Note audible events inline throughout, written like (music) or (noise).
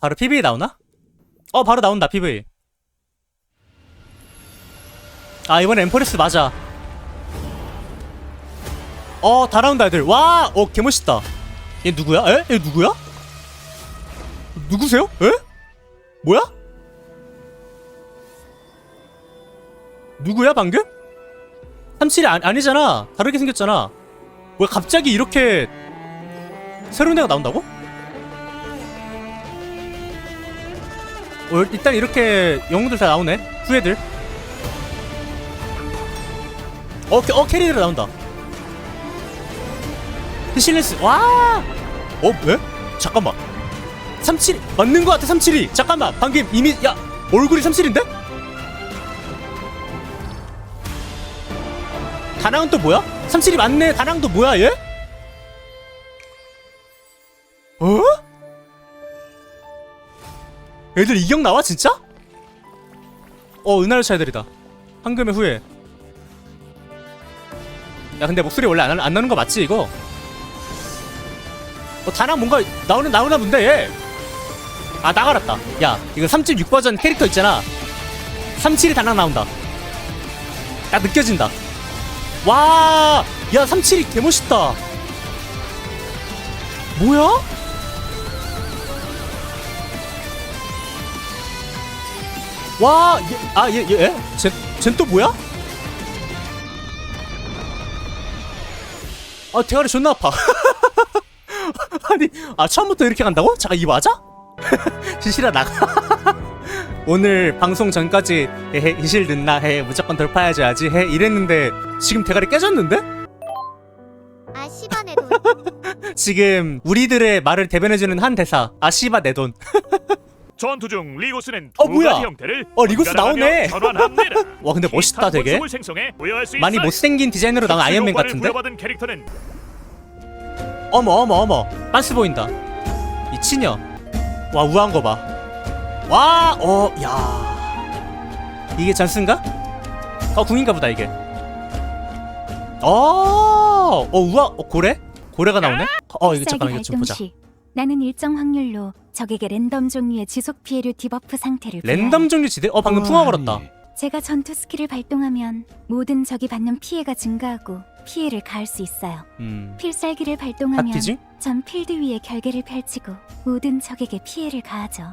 바로 PV 나오나? 어 바로 나온다 PV 아 이번엔 엠퍼레스 맞아 어다 나온다 애들 와어 개멋있다 얘 누구야? 에? 얘 누구야? 누구세요? 에? 뭐야? 누구야 방금? 삼칠이 아, 아니잖아 다르게 생겼잖아 뭐야 갑자기 이렇게 새로운 애가 나온다고? 어, 일단 이렇게 영웅들 다 나오네 후예들 어, 캐- 어 캐리들 나온다 실레스 와 어? 왜? 잠깐만 37 맞는 거 같아 37이 잠깐만 방금 이미 야 얼굴이 37인데? 다낭은 또 뭐야? 37이 맞네 다낭도 뭐야 얘? 애들 이경 나와 진짜? 어 은하를 차애들이다 황금의 후예 야 근데 목소리 원래 안, 안 나는 거 맞지 이거? 어 다낭 뭔가 나오는 나오나 본데 얘. 아 나가랐다 야 이거 3.6 버전 캐릭터 있잖아 37이 다낭 나온다 딱 느껴진다 와야 37이 개멋있다 뭐야? 와, 얘, 아, 얘, 얘, 쟤, 쟤또 뭐야? 아, 대가리 존나 아파. (laughs) 아니, 아, 처음부터 이렇게 간다고? 잠깐, 이 맞아? (laughs) 시실아, 나가. (laughs) 오늘 방송 전까지, 헤헤, 이실 늦나, 해, 무조건 돌파해줘야지, 해, 이랬는데, 지금 대가리 깨졌는데? 아 씨발 내 돈. 지금, 우리들의 말을 대변해주는 한 대사, 아씨바 내 돈. 전투 중 리고스는 어, 두 뭐야? 가지 형태를 어, 리고스 번갈아가며 나오네. 전환합니다. (laughs) 와, 근데 멋있다, 되게. 모습을 생성해 부여할 수 많이 있어요. 못생긴 디자인으로 나온 아이언맨 같은데? 부여받은 캐릭터는 어머 어머 어머 빤스 보인다 이 치녀 와 우아한 거봐와어야 이게 전스인가? 어 궁인가 보다 이게 어어 우아 어, 고래? 고래가 나오네? 어 이거 잠깐만 이거 좀 보자 시 나는 일정 확률로 적에게 랜덤 종류의 지속 피해를 디버프 상태를 랜덤. 종류 지대? 어 방금 풍화 걸었다 제가 전투 스킬을 발동하면 모든 적이 받는 피해가 증가하고 피해를 가할 수 있어요. 음 필살기를 발동하면 파티징? 전 필드 위에 결계를 펼치고 모든 적에게 피해를 가하죠.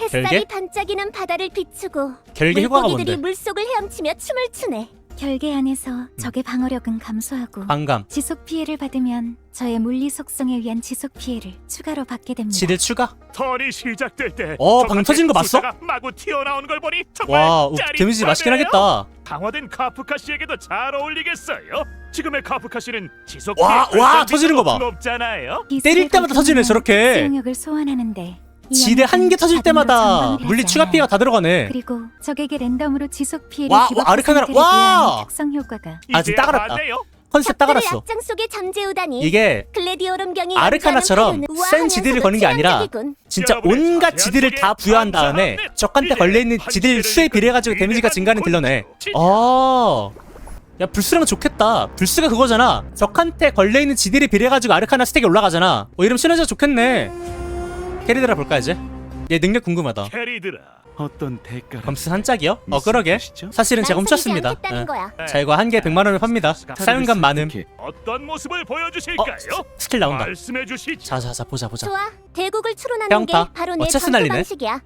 햇살이 별개? 반짝이는 바다를 비추고 결계 효과가 물고기들이 뭔데? 물속을 헤엄치며 춤을 추네. 결계 안에서 음. 적의 방어력은 감소하고 반감 지속 피해를 받으면 저의 물리 속성에 의한 지속 피해를 추가로 받게 됩니다. 지대 추가? 턴이 시작될 때 어, 방금 터진 거 봤어? 숫자가 마구 튀어나오는 걸 보니 정말 와 우, 짜릿하네요. 데미지 맛있긴 하겠다 강화된 카프카 씨에게도 잘 어울리겠어요. 지금의 카프카 씨는 지속 와, 피해 와, 터지는 거 봐. 높잖아요. 때릴 때마다 터지네, 저렇게. 수용력을 소환하는데 이 지대 한 개 터질 때마다 물리 추가. 피해가 다 들어가네 그리고 적에게 랜덤으로 지속 피해를 와, 디버프 와, 아르카나라- 상태를 와! 부여하는 특성 효과가 아, 진짜 따가랐다. 봤네요. 컨셉 딱 알았어 악장 속에 잠재우다니. 이게 글래디오름 경이 아르카나처럼 센 지대를 거는 게 아니라 진짜 온갖 지들을 다 부여한 다음에. 적한테 걸려있는 지들 판시를 수에 비례해가지고 이끌 데미지가 위대한 증가는 딜러네 콘- 아. 야 불스랑 좋겠다 불스가 그거잖아 적한테 걸려있는 지들에 비례해가지고 아르카나 스택이 올라가잖아 어 이러면 시너지가 좋겠네 캐리드라 볼까 이제 얘 능력 궁금하다 캐리드라. 어떤 대가 검스 한 짝이요? 어 그러게 사실은 제가 훔쳤습니다 예. 거야. 자 이거 한 개 100만 원을 팝니다 사용감 많음 어떤 모습을 어 보여주실까요? 스- 스킬 나온다 말씀해 주시죠. 자자자 보자 보자 좋아. 대국을 추론하는 평타. 게 바로 어, 내 체스 전투 날리네. 방식이야.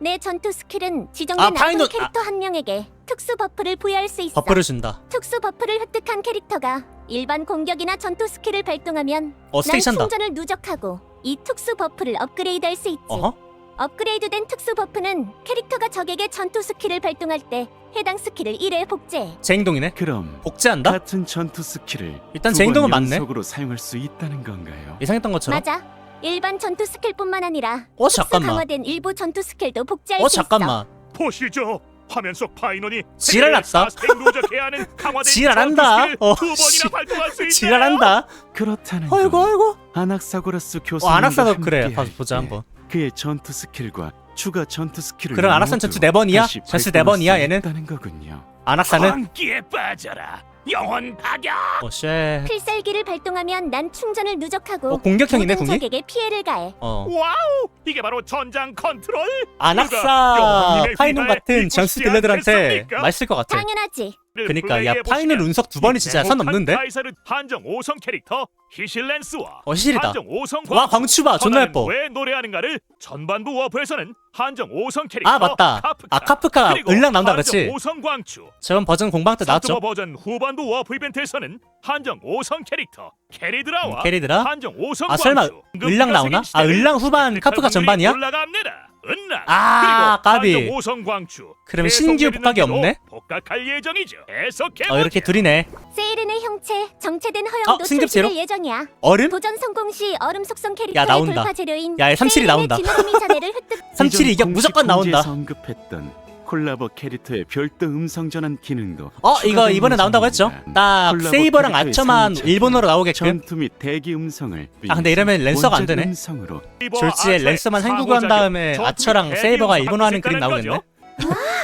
내 전투 스킬은 지정된 아, 아, 파이널- 캐릭터 한 명에게 특수 버프를 부여할 수 있어. 버프를 준다 특수 버프를 획득한 캐릭터가 일반 공격이나 전투 스킬을 발동하면 어난 스테이 충전을 누적하고 이 특수 버프를 업그레이드 할 수 있지. 어허 업그레이드된 특수 버프는 캐릭터가 적에게 전투 스킬을 발동할 때 해당 스킬을 1회 복제해. 제 행동이네 그럼 복제한다? 같은 전투 스킬을 일단 두 제 행동은 번 맞네. 연속으로 사용할 수 있다는 건가요? 예상했던 것처럼 맞아. 일반 전투 스킬뿐만 아니라 어 특수 잠깐만 강화된 일부 전투 스킬도 복제할 어 수 있어. 잠깐만 보시죠. 화면 속 파이논이 지랄났다. 누적해야 하는 강화된 지랄한다. 전투 스킬을 어, 두 씨. 번이나 발동할 수 있네요. 지랄한다 그렇다는 아이고 건 아이고 아낙사고라스 어 교수님과 아낙사도 그래 함께 봐, 할 보자 때 한번 그의 전투 스킬과 추가 전투 스킬을 그럼 아낙산 모두 전투 네 번이야? 다시 전투 네 발동할 번이야, 수 얘는? 있다는 거군요. 아낙사는 광기에 빠져라. 영혼 파격. 어쉣 필살기를 발동하면 난 충전을 누적하고 어 공격형이네 모든 궁이? 적에게 피해를 가해. 어 와우, 이게 바로 전장 컨트롤. 아낙사 영웅님의 파이놈 같은 장수 딜러들한테? 맛있을 것 같아 당연하지. 그니까 야 파이는 운석 두 번이 진짜 선 넘는데? 카이사르 한정 5성 캐릭터 히실랜스와 어 한정 5성 와 광추 봐 존나 예뻐 왜 노래하는가를 전반부 워프에서는 한정 5성 캐릭터 아 맞다 카프카, 아 카프카 그리고 을랑 나온다 한정 그렇지 5성 광추 저번 버전 공방 때 나왔죠 나왔죠? 버전 후반부 워프 이벤트에서는 한정 5성 캐릭터 캐리드라와 음, 캐리드라? 한정 5성 아, 설마 을랑 나오나? 아, 을랑 후반 카프카 전반이야? 올라갑니다. 은랑 아, 그리고 까비. 한정 5성 광추 그러면 계속 신규 복각이 없네? 복각할 예정이죠. 계속해 어 이렇게 둘이네 세이른의 형체 정체된 어, 허영도 승급 제로? 출시될 예정이야. 얼음? 도전 성공 시 얼음 속성 야, 캐릭터의 나온다. 돌파 재료인 야, 얘 삼칠이 세이른의 나온다. 지느러미 자네를 획득. 37 이격 무조건 나온다 언급했던 콜라보 캐릭터의 별도 음성 전환 기능도 어 이거 이번에 나온다고 했죠. 딱 콜라보 세이버랑 캐릭터의 상처, 일본어로 나오게끔. 전투 및 대기 음성을 아, 근데 이러면 랜서가 안 원작 되네. 음성으로. 졸지에 랜서만 한국어 한 다음에 아처랑 세이버가 일본어 하는 그림 나오겠네?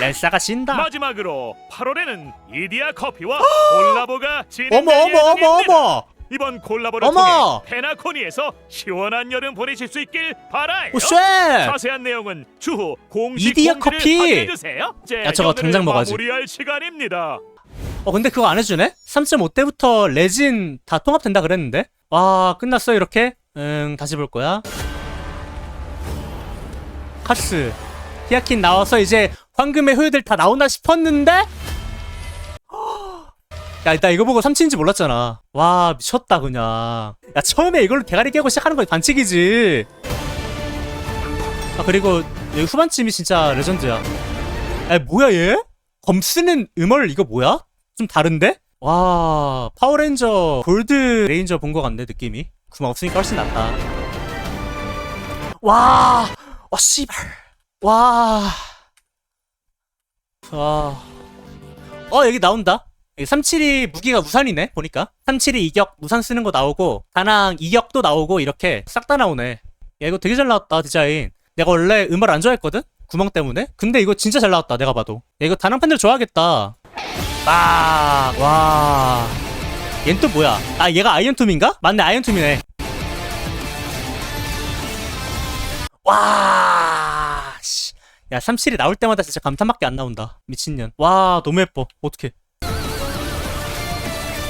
랜사가 진다. 마지막으로 8월에는 이디야 커피와 콜라보가 진행될 어머 어머 어머. 어머 이번 콜라보를 어머! 통해 페나코니에서 시원한 여름 보내실 수 있길 바라요. 오쉣 자세한 내용은 추후 공식 이디야 공지를 커피! 확인해 주세요. 야, 저거 연애를 당장 먹어야지. 마무리할 시간입니다. 어 근데 그거 안 해주네? 3.5대부터 레진 다 통합된다 그랬는데 와 끝났어 이렇게? 응 다시 볼 거야 카스 히아킨 나와서 이제 황금의 효율들 다 나온다 싶었는데 야, 나 이거 보고 삼치인지 몰랐잖아. 와, 미쳤다, 그냥. 야, 처음에 이걸로 대가리 깨고 시작하는 건 반칙이지. 아, 그리고 여기 후반쯤이 진짜 레전드야. 야, 뭐야, 얘? 검 쓰는 음월 이거 뭐야? 좀 다른데? 와, 파워레인저 골드 레인저 본 것 같네, 느낌이. 구멍 없으니까 훨씬 낫다. 와, 와, 씨발. 와. 와. 어, 여기 나온다. 372 무기가 무산이네, 보니까. 372 이격 무산 쓰는 거 나오고, 다낭 이격도 나오고, 이렇게 싹 다 나오네. 야, 이거 되게 잘 나왔다, 디자인. 내가 원래 음악 안 좋아했거든? 구멍 때문에? 근데 이거 진짜 잘 나왔다, 내가 봐도. 야, 이거 다낭 팬들 좋아하겠다. 빡! 와. 얜 또 뭐야? 아, 얘가 아이언툼인가? 맞네, 아이언툼이네. 와! 씨. 야, 37이 나올 때마다 진짜 감탄밖에 안 나온다. 미친년. 와, 너무 예뻐. 어떡해.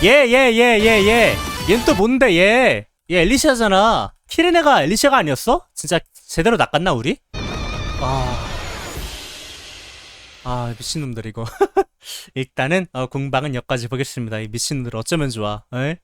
얘, 얘, 얘, 얘, 얘. 얜또 뭔데, 얘. 얘 엘리시아잖아. 키르네가 엘리시아가 아니었어? 진짜 제대로 낚았나, 우리? 와. 아, 미친놈들, 이거. (laughs) 일단은, 어, 공방은 여기까지 보겠습니다. 이 미친놈들 어쩌면 좋아. 에?